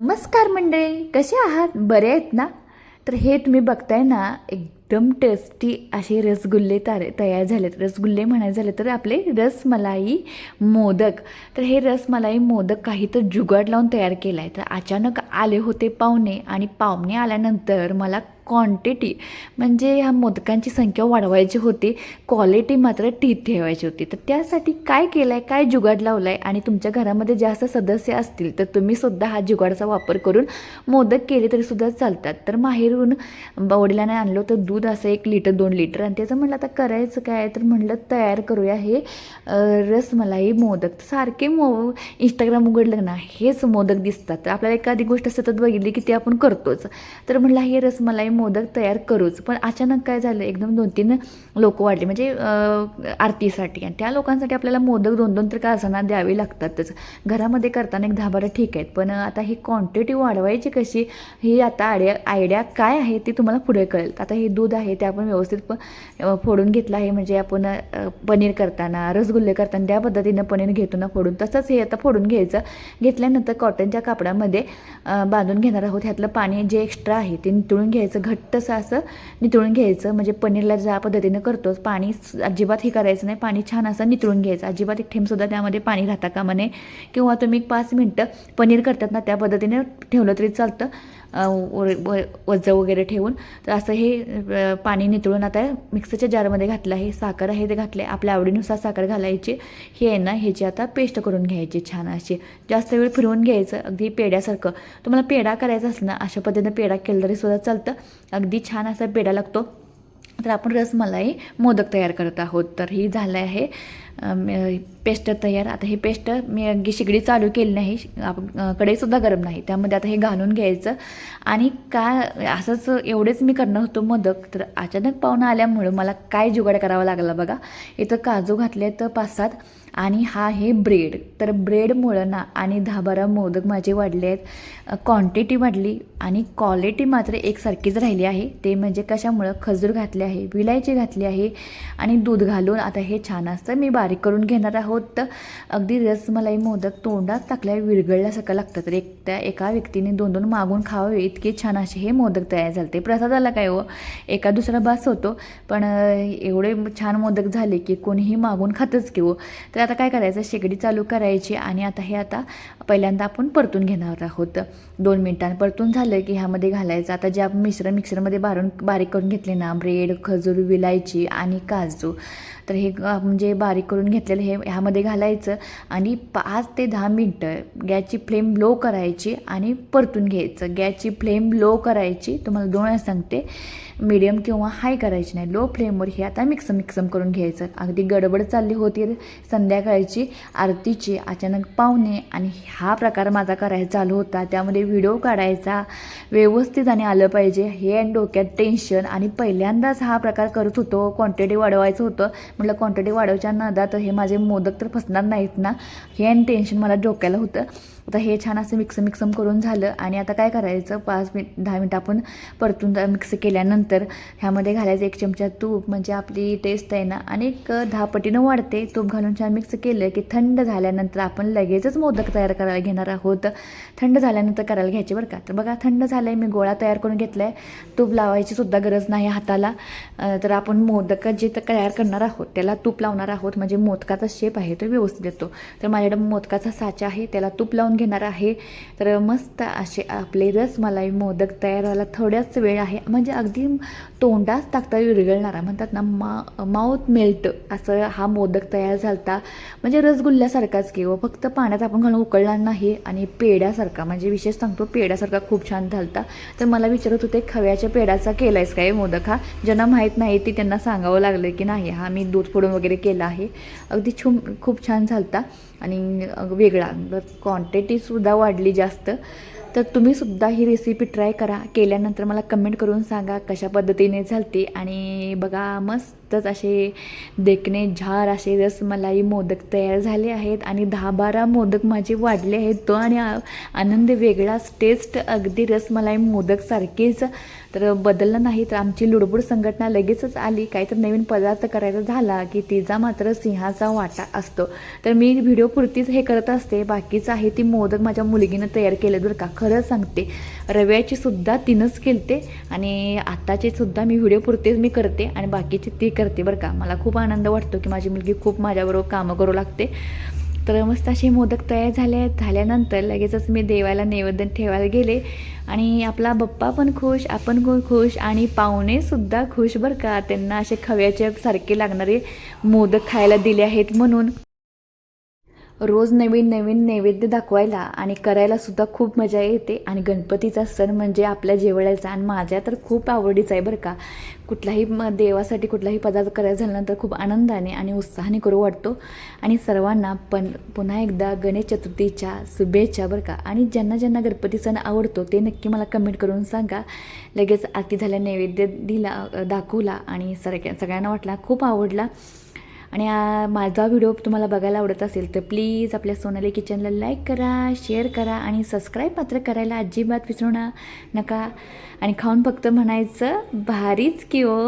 नमस्कार मंडळी कसे आहात? बरे आहेत ना? तर हे तुम्ही बघताय ना एकदम टेस्टी असे रसगुल्ले तार तयार झालेत. रसगुल्ले म्हणायचे झाले तर आपले रसमलाई मोदक. तर हे रसमलाई मोदक काही तर जुगाड लावून तयार केला आहे तर अचानक आले होते पाहुणे आणि पाहुणे आल्यानंतर मला क्वांटिटी म्हणजे ह्या मोदकांची संख्या वाढवायची होती क्वालिटी मात्र टी ठेवायची होती. तर त्यासाठी काय केलं आहे काय जुगाड लावला आहे आणि तुमच्या घरामध्ये जास्त सदस्य असतील तर तुम्ही सुद्धा हा जुगाडचा वापर करून मोदक केले तरी सुद्धा चालतात. तर माहेरून वडिलांना आणलं तर दूध असं एक लिटर दोन लिटर आणि त्याचं म्हटलं आता करायचं काय? तर म्हटलं तयार करूया हे रसमलाई मोदक. सारखे मो इंस्टाग्राम उघडलं ना हेच मोदक दिसतात. तर आपल्याला एखादी गोष्ट सतत बघितली की ते आपण करतोच. तर म्हटलं हे रसमलाई मोदक तयार करूच. पण अचानक काय झालं एकदम दोन तीन लोक वाढले म्हणजे आरतीसाठी. आणि त्या लोकांसाठी आपल्याला मोदक दोन दोन तर का द्यावे लागतातच. घरामध्ये करताना एक दहा बारा ठीक आहेत पण आता ही क्वांटिटी वाढवायची कशी ही आता आयडिया आयडिया काय आहे ती तुम्हाला पुढे कळेल. आता हे दूध आहे ते आपण व्यवस्थित प फोडून घेतलं आहे म्हणजे आपण पनीर करताना रसगुल्ले करताना त्या पद्धतीनं पनीर घेतो ना फोडून तसंच हे आता फोडून घ्यायचं. घेतल्यानंतर कॉटनच्या कापडामध्ये बांधून घेणार आहोत. ह्यातलं पाणी जे एक्स्ट्रा आहे ते नितळून घ्यायचं. घट्टसं असं नितळून घ्यायचं. म्हणजे पनीरला ज्या पद्धतीनं करतोच पाणी अजिबात हे करायचं नाही. पाणी छान असं नितळून घ्यायचं. अजिबात एक थेंबसुद्धा त्यामध्ये पाणी राहता कामा नये. किंवा तुम्ही पाच मिनटं पनीर करतात ना त्या पद्धतीने ठेवलं तरी चालतं. वजं वगैरे ठेवून. तर असं हे पाणी नितळून आता मिक्सरच्या जारमध्ये घातलं आहे. साखर आहे ते घातलं आहे आपल्या आवडीनुसार साखर घालायची. हे आहे ना ह्याची आता पेस्ट करून घ्यायची छान अशी. जास्त वेळ फिरवून घ्यायचं अगदी पेड्यासारखं. तुम्हाला पेढा करायचा असला ना अशा पद्धतीनं पेढा केला तरी सुद्धा चालतं. अगदी छान असा पेढा लागतो. तर आपण रसमलाई मोदक तयार करत आहोत. तर ही झालं आहे पेस्ट तयार. आता हे पेस्ट मी अगदी शिगडी चालू केली नाही. आपण गरम नाही. त्यामध्ये आता हे घालून घ्यायचं. आणि काय असंच एवढेच मी करणार होतो मोदक. तर अचानक पाहुणं आल्यामुळं मला काय जुगाड करावा लागला बघा. इथं काजू घातले तर पाच सात आणि हा आहे ब्रेड. तर ब्रेडमुळं ना आणि दहा बारा मोदक माझे वाढले आहेत क्वांटिटी वाढली आणि क्वालिटी मात्र एकसारखीच राहिली आहे. ते म्हणजे कशामुळं? खजूर घातले आहे विलायची घातली आहे आणि दूध घालून. आता हे छान असतं मी बारीक करून घेणार आहोत. तर अगदी रसमलाई मोदक तोंडात टाकल्या विरघळल्यासारखं लागतं. तर एक त्या एका व्यक्तीने दोन दोन मागून खावे इतके छान असे हे मोदक तयार झाले. प्रसादाला काय हो? एका दुसरा बास होतो. पण एवढे छान मोदक झाले की कोणीही मागून खातच घेऊ हो. तर आता काय करायचं? शेगडी चालू करायची आणि आता हे आता पहिल्यांदा आपण परतून घेणार आहोत. दोन मिनिटां परतून झालं की ह्यामध्ये घालायचं. आता जे आपण मिश्रण मिक्सरमध्ये बारून बारीक करून घेतले ना ब्रेड खजूर विलायची आणि काजू. तर हे म्हणजे बारीक करून घेतलेलं हे ह्यामध्ये घालायचं आणि पाच ते दहा मिनटं गॅसची फ्लेम लो करायची आणि परतून घ्यायचं. गॅसची फ्लेम लो करायची तुम्हाला दोन वेळा सांगते मीडियम किंवा हाय करायची नाही. लो फ्लेमवर हे आता मिक्सम मिक्सम करून घ्यायचं. अगदी गडबड चालली होती संध्याकाळची आरतीची अचानक पाहुणे आणि हा प्रकार माझा करायचा चालू होता. त्यामध्ये व्हिडिओ काढायचा व्यवस्थित आणि आलं पाहिजे. हे आणि डोक्यात टेन्शन आणि पहिल्यांदाच हा प्रकार करत होतो क्वांटिटी वाढवायचं होतं. म्हटलं क्वांटिटी वाढवच्या नादात हे माझे मोदक तर फसणार नाहीत ना? हे आणि टेन्शन मला डोक्याला होतं. आता हे छान असं मिक्स मिक्सम करून झालं आणि आता काय करायचं? पाच मिनिट दहा मिनटं आपण परतून मिक्स केल्यानंतर ह्यामध्ये घालायचं एक चमचा तूप म्हणजे आपली टेस्ट आहे ना. आणि एक दहा पटीनं वाढते. तूप घालून छान मिक्स केलं की थंड झाल्यानंतर आपण लगेचच मोदक तयार करायला घेणार आहोत. थंड झाल्यानंतर करायला घ्यायचे बरं का. तर बघा थंड झालं आहे मी गोळा तयार करून घेतला आहे तूप लावायची सुद्धा गरज नाही हाताला. तर आपण मोदक जे तयार करणार आहोत त्याला तूप लावणार आहोत. म्हणजे मोदकाचा शेप आहे तो व्यवस्थित येतो. तर माझ्याकडे मोदकाचा साचा आहे त्याला तूप लावून घेणार आहे. तर मस्त असे आपले रसमलाई मोदक तयार व्हायला थोड्याच वेळ आहे. म्हणजे अगदी तोंडाच टाकता विरघळणारा. म्हणतात ना मा माऊथ मेल्ट असं हा मोदक तयार झालता. म्हणजे रसगुल्ल्यासारखाच किंवा हो. फक्त पाण्यात आपण घालून उकळणार नाही आणि पेड्यासारखा म्हणजे विशेष सांगतो पेड्यासारखा खूप छान झालता. तर मला विचारत होते खव्याच्या पेड्याचा केलायस काय मोदक हा? ज्यांना माहीत नाही ती त्यांना सांगावं लागलं की नाही हा मी दूध फोडून वगैरे केला आहे. अगदी छुम खूप छान झालता. आणि वेगळा. क्वांटिटीसुद्धा वाढली जास्त. तर तुम्हीसुद्धा ही रेसिपी ट्राय करा. केल्यानंतर मला कमेंट करून सांगा कशा पद्धतीने झालती आणि बघा मस्तच असे देखणे झार असे रसमलाई मोदक तयार झाले आहेत आणि दहा बारा मोदक माझे वाढले आहेत. तो आणि आनंद वेगळाच टेस्ट अगदी रसमलाई मोदक सारखीच. तर बदललं नाही तर आमची लुडबुड संघटना लगेचच आली. काहीतरी नवीन पदार्थ करायचा झाला की तिचा मात्र सिंहाचा वाटा असतो. तर मी व्हिडिओ पुरतीच हे करत असते. बाकीचं आहे ती मोदक माझ्या मुलगीनं तयार केलं बरं का खरं सांगते. रव्याची सुद्धा तिनंच केलते आणि आत्ताचे सुद्धा मी व्हिडिओ पुरतेच मी करते आणि बाकीचे ती करते बरं का. मला खूप आनंद वाटतो की माझी मुलगी खूप माझ्याबरोबर कामं करू लागते. तर मस्त असे मोदक तयार झाले आहेत झाल्यानंतर लगेचच मी देवाला नैवेद्य ठेवायला गेले आणि आपला बप्पा पण खुश आपण पण खुश आणि पाहुणेसुद्धा खुश बरं का. त्यांना असे खव्याच्या सारखे लागणारे मोदक खायला दिले आहेत म्हणून. रोज नवीन नवीन नैवेद्य दाखवायला आणि करायला सुद्धा खूप मजा येते. आणि गणपतीचा सण म्हणजे आपल्या जेवळायचा आणि माझ्या तर खूप आवडीचा आहे बरं का. कुठलाही म देवासाठी कुठलाही पदार्थ करायचा झाल्यानंतर खूप आनंदाने आणि उत्साहाने करू वाटतो. आणि सर्वांना पण पुन्हा एकदा गणेश चतुर्थीच्या शुभेच्छा बरं का. आणि ज्यांना ज्यांना गणपती सण आवडतो ते नक्की मला कमेंट करून सांगा. लगेच आरती झाल्या नैवेद्य दिला दाखवला आणि सगळ्या सगळ्यांना वाटला खूप आवडला. आणि माझा व्हिडिओ तुम्हाला बघायला आवडत असेल तर प्लीज आपल्या सोनाली किचनला लाईक करा शेअर करा आणि सबस्क्राईब मात्र करायला अजिबात विसरू नका. आणि खाऊन फक्त म्हणायचं भारीच की ओ